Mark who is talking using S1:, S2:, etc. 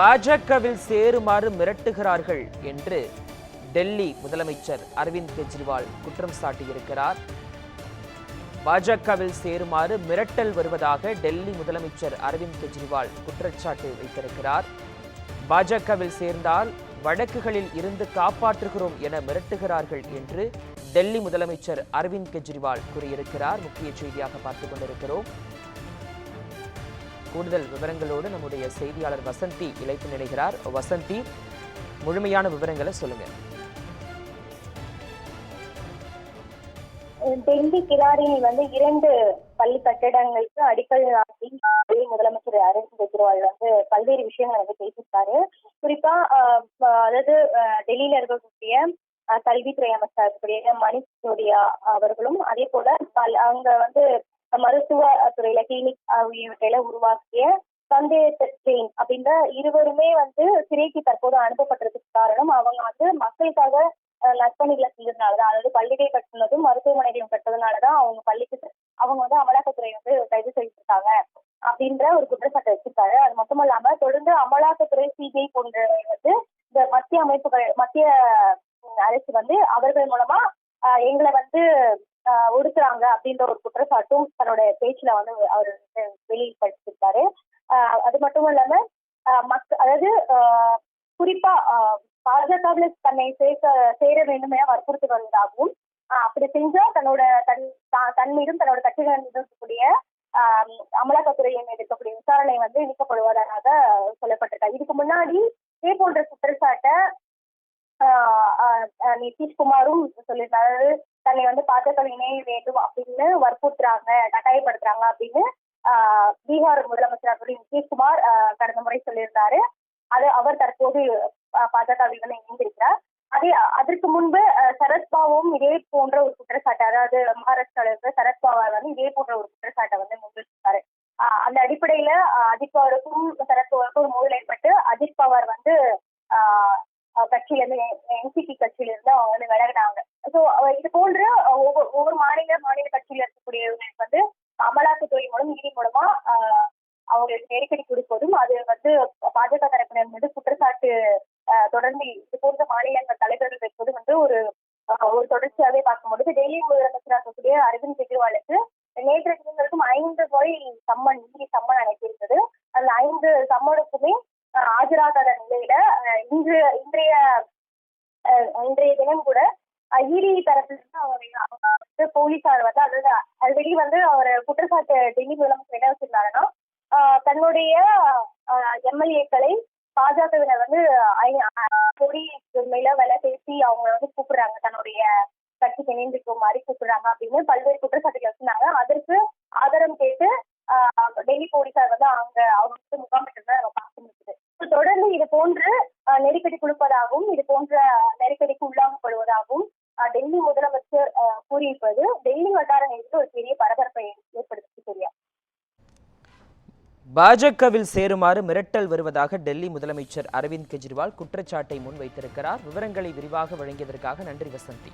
S1: பாஜகவில் சேருமாறு மிரட்டுகிறார்கள் என்று டெல்லி முதலமைச்சர் அரவிந்த் கெஜ்ரிவால் குற்றம் சாட்டியிருக்கிறார். பாஜகவில் சேருமாறு மிரட்டல் வருவதாக டெல்லி முதலமைச்சர் அரவிந்த் கெஜ்ரிவால் குற்றச்சாட்டு வைத்திருக்கிறார். பாஜகவில் சேர்ந்தால் வழக்குகளில் இருந்து காப்பாற்றுகிறோம் என மிரட்டுகிறார்கள் என்று டெல்லி முதலமைச்சர் அரவிந்த் கெஜ்ரிவால் கூறியிருக்கிறார். முக்கிய செய்தியாக பார்த்துக் கொண்டிருக்கிறோம். கூடுதல் விவரங்களோடு நம்முடைய செய்தியாளர் வசந்தி இழைப்பு நினைகிறார். வசந்தி முழுமையான விவரங்களை சொல்லுங்க.
S2: டெல்லி கிராரியில் வந்து இரண்டு பள்ளி கட்டிடங்களுக்கு அடிக்கல் நாட்டி டெல்லி முதலமைச்சர் அரவிந்த் கெஜ்ரிவால் வந்து பல்வேறு விஷயங்களை வந்து பேசியிருக்காரு. குறிப்பா அதாவது டெல்லியில இருக்கக்கூடிய கல்வித்துறை அமைச்சர் இருக்கக்கூடிய மணிஷ் ஜோடியா அவர்களும் அதே போல அங்க வந்து மருத்துவ துறையில கிளினிக் ஆகியவற்றையில உருவாக்கிய சந்தேக செயின் அப்படின்ற இருவருமே வந்து சிறைக்கு தற்போது அனுப்பப்பட்டதுக்கு காரணம் அவங்க வந்து மக்களுக்காக அஹ், நற்பணிகளை செஞ்சதுனாலதான். அதாவது பள்ளிகள் கட்டினதும் மருத்துவமனைகளும் கட்டதுனாலதான் அவங்க பள்ளிக்கு அவங்க வந்து அமலாக்கத்துறை வந்து கைது செய்திருக்காங்க அப்படின்ற ஒரு குற்றச்சாட்டை வச்சிருக்காரு. அது மட்டும் இல்லாம தொடர்ந்து அமலாக்கத்துறை சிபிஐ போன்றவை வந்து இந்த மத்திய அமைப்புகள் மத்திய அரசு வந்து அவர்கள் மூலமா எங்களை வந்து ஆஹ், அப்படின்ற ஒரு குற்றச்சாட்டும் தன்னோட பேச்சுல வந்து அவர் வந்து வெளிப்படுத்திருக்காரு அது மட்டும் இல்லாம ஆஹ், மக்க அதாவது குறிப்பா பாஜகவில் தன்னை சேர்க்க சேர வேண்டும் என வற்புறுத்தி வருவதாகவும் அப்படி செஞ்சா தன்னோட தன் தன் மீதும் தன்னோட கட்சிகள் மீதும் இருக்கக்கூடிய ஆஹ், அமலாக்கத்துறையின் எடுக்கக்கூடிய விசாரணை வந்து இணைக்கப்படுவதாக சொல்லப்பட்டிருக்காங்க இதுக்கு முன்னாடி இதே போன்ற குற்றச்சாட்டை நிதிஷ்குமாரும் சொல்லியிருந்தாரு அதாவது தன்னை வந்து பாஜக இணைய வேண்டும் அப்படின்னு வற்புறுத்துறாங்க கட்டாயப்படுத்துறாங்க அப்படின்னு பீகார் முதலமைச்சர் அப்படி நிதிஷ்குமார் கடந்த முறை சொல்லியிருந்தாரு. அது அவர் தற்போது பாஜகவில் வந்து இணைந்திருக்கிறார். அதே அதற்கு முன்பு சரத்பாவும் இதே போன்ற ஒரு குற்றச்சாட்டு அதாவது மகாராஷ்டிராவில் இருக்கிற சரத்பவார் வந்து இதே போன்ற ஒரு குற்றச்சாட்டை வந்து முன்வைச்சிருக்காரு அந்த அடிப்படையில அஜித் பவாருக்கும் சரத்பவாருக்கும் ஒரு மோதல் ஏற்பட்டு அஜித் பவார் வந்து கட்சியில இருந்து என்சிபி கட்சியில இருந்து அவங்க வந்து விலகினாங்க. ஸோ இது போன்ற ஒவ்வொரு ஒவ்வொரு மாநில மாநில கட்சியில இருக்கக்கூடியவங்களுக்கு வந்து அமலாக்கத்துறை மூலம் நீதி மூலமா அவங்களுக்கு நெருக்கடி கொடுப்பதும் அது வந்து பாஜக தரப்பினர் மீது குற்றச்சாட்டு தொடர்ந்து இது போன்ற மாநிலங்கள் தலைவர்கள் இருப்பது வந்து ஒரு ஒரு தொடர்ச்சியாவே பார்க்கும்பொழுது டெல்லி முதலமைச்சராக இருக்கக்கூடிய அரவிந்த் கெஜ்ரிவாலுக்கு நேற்று தினங்களுக்கும் ஐந்து முறை சம்மன் நீதி சம்மன் அனுப்பியிருந்தது. அந்த ஐந்து சம்மனுக்குமே ஆஜராகாத நிலையில இன்று இன்றைய இன்றைய தினம் கூட இடி தரப்புல இருந்து அவங்க வந்து போலீசார் வந்து அதாவது ஆல்ரெடி வந்து அவர் குற்றச்சாட்டு டெல்லி முதலமைச்சர் என்ன வச்சிருந்தாருன்னா ஆஹ், தன்னுடைய எம்எல்ஏக்களை பாஜகவினர் வந்து ஐ- கோடி மேல வேலை பேசி அவங்க வந்து கூப்பிடுறாங்க. தன்னுடைய கட்சிக்கு இணைந்துக்குமாறு கூப்பிடுறாங்க அப்படின்னு பல்வேறு குற்றச்சாட்டுகள் வச்சிருந்தாங்க அதற்கு ஆதாரம் கேட்டு ஆஹ், டெல்லி போலீசார் வந்து அங்க அவங்க வந்து முகாமிட்டு நம்ம பார்க்க முடியுது So, இது போன்று நெருக்கடி கொடுப்பதாகவும் இது போன்ற நெருக்கடிக்கு உள்ளாகப்படுவதாகவும் டெல்லி முதலமைச்சர் கூறியிருப்பது டெல்லி வட்டார வட்டாரங்களுக்கு ஒரு பெரிய பரபரப்பை ஏற்படுத்தி தெரியும்
S1: பாஜகவில் சேருமாறு மிரட்டல் வருவதாக டெல்லி முதலமைச்சர் அரவிந்த் கெஜ்ரிவால் குற்றச்சாட்டை முன்வைத்திருக்கிறார். விவரங்களை விரிவாக வழங்கியதற்காக நன்றி வசந்தி.